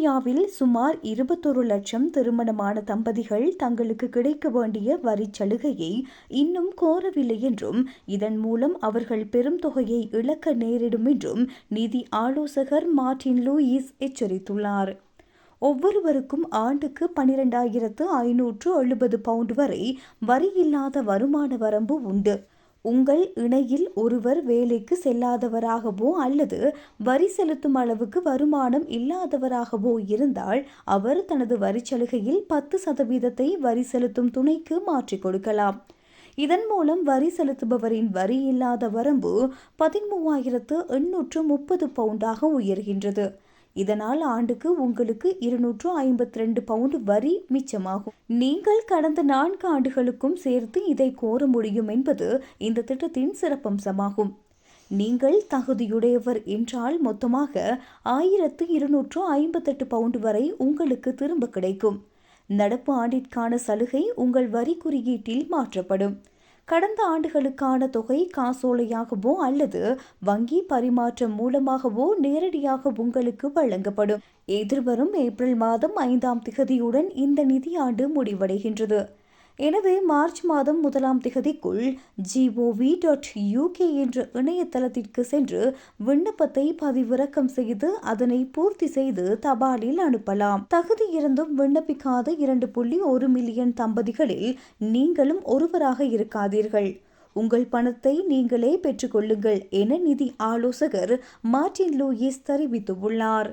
இந்தியாவில் சுமார் இருபத்தொரு லட்சம் திருமணமான தம்பதிகள் தங்களுக்கு கிடைக்க வேண்டிய வரிச் சலுகையை இன்னும் கோரவில்லை என்றும் இதன் மூலம் அவர்கள் பெரும் தொகையை இழக்க நேரிடும் என்றும் நிதி ஆலோசகர் மார்டின் லூயிஸ் எச்சரித்துள்ளார். ஒவ்வொருவருக்கும் ஆண்டுக்கு பனிரெண்டாயிரத்து ஐநூற்று எழுபது பவுண்ட் வரை வரியில்லாத வருமான வரம்பு உண்டு. உங்கள் இணையில் ஒருவர் வேலைக்கு செல்லாதவராகவோ அல்லது வரி செலுத்தும் அளவுக்கு வருமானம் இல்லாதவராகவோ இருந்தால் அவர் தனது வரிச்சலுகையில் பத்து சதவீதத்தை வரி செலுத்தும் துணைக்கு மாற்றிக் கொடுக்கலாம். இதன் மூலம் வரி செலுத்துபவரின் வரி இல்லாத வரம்பு பதிமூவாயிரத்து எண்ணூற்று முப்பது பவுண்டாக உயர்கின்றது. இதனால் ஆண்டுக்கு உங்களுக்கு இருநூற்று ஐம்பத்தி ரெண்டு பவுண்டு வரி மிச்சமாகும். நீங்கள் கடந்த நான்கு ஆண்டுகளுக்கும் சேர்த்து இதை கோர முடியும் என்பது இந்த திட்டத்தின் சிறப்பம்சமாகும். நீங்கள் தகுதியுடையவர் என்றால் மொத்தமாக ஆயிரத்து இருநூற்று ஐம்பத்தெட்டு பவுண்டு வரை உங்களுக்கு திரும்ப கிடைக்கும். நடப்பு ஆண்டிற்கான சலுகை உங்கள் வரி குறியீட்டில் மாற்றப்படும். கடந்த ஆண்டுகளுக்கான தொகை காசோலையாகவோ அல்லது வங்கி பரிமாற்றம் மூலமாகவோ நேரடியாக உங்களுக்கு வழங்கப்படும். எதிர்வரும் ஏப்ரல் மாதம் ஐந்தாம் திகதியுடன் இந்த நிதியாண்டு முடிவடைகின்றது. எனவே மார்ச் மாதம் முதலாம் திகதிக்குள் ஜிஓவி டாட் யூகே என்ற இணையதளத்திற்கு சென்று விண்ணப்பத்தை பதிவிறக்கம் செய்து அதனை பூர்த்தி செய்து தபாலில் அனுப்பலாம். தகுதி இருந்தும் விண்ணப்பிக்காத இரண்டு புள்ளி ஒரு மில்லியன் தம்பதிகளில் நீங்களும் ஒருவராக இருக்காதீர்கள். உங்கள் பணத்தை நீங்களே பெற்றுக்கொள்ளுங்கள் என நிதி ஆலோசகர் மார்டின் லூயிஸ் தெரிவித்துள்ளார்.